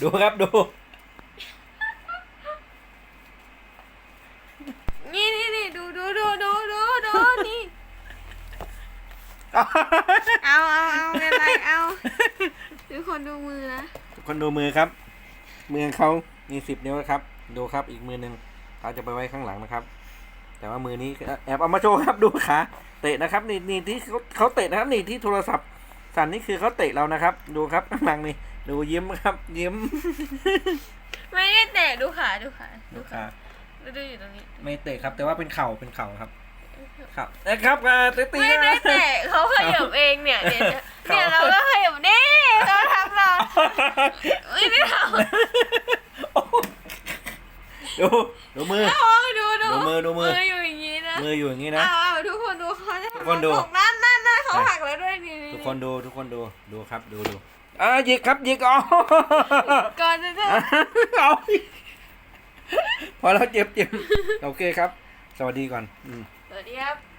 ดูครับดู นี่นี่นี่ดูดูดูดูดูดูนี่ เอาเอาเอาเป็นไรเอาทุกคนดูมือนะทุกคนดูมือครับ มือเขามีสิบนิ้วนะครับ ดูครับอีกมือหนึ่งเขาจะไปไว้ข้างหลังนะครับ แต่ว่ามือนี้แอบเอามาโชว์ครับดูขาเตะนะครับ นี่นี่ที่เขาเขาเตะนะครับ นี่ที่โทรศัพท์สั่นนี่คือเขาเตะเรานะครับ ดูครับข้างหลังนี่ ดูยิ้มครับ ยิ้มไม่ได้เตะดูขาดูขาดูขาดูดูอยู่ตรงนี้ ไม่เตะครับ แต่ว่าเป็นเข่าเป็นเข่าครับ ครับนะครับอ่าเตะตีไม่ได้เตะเขาขยับเองเนี่ยเนี่ยเนี่ยเนี่ยเราก็ขยับนี่เราทำเราไม่ได้ทำดูดูมือ โอ้ดูดูดูมือดูมืออยู่อย่างนี้นะมืออยู่อย่างนี้นะเอาเอาทุกคนดูเขาจะทุกคนดูตกนั่นนั่นนั่นเขาหักแล้วด้วยนี่ ทุกคนดูทุกคนดูดูครับดูดูอ่าหยิกครับหยิกอ๋อก่อนจะเจอเอาพอแล้วเจ็บเจ็บโอเคครับ สวัสดีก่อนอืม สวัสดีครับผมชื่อลุงตู่นะครับ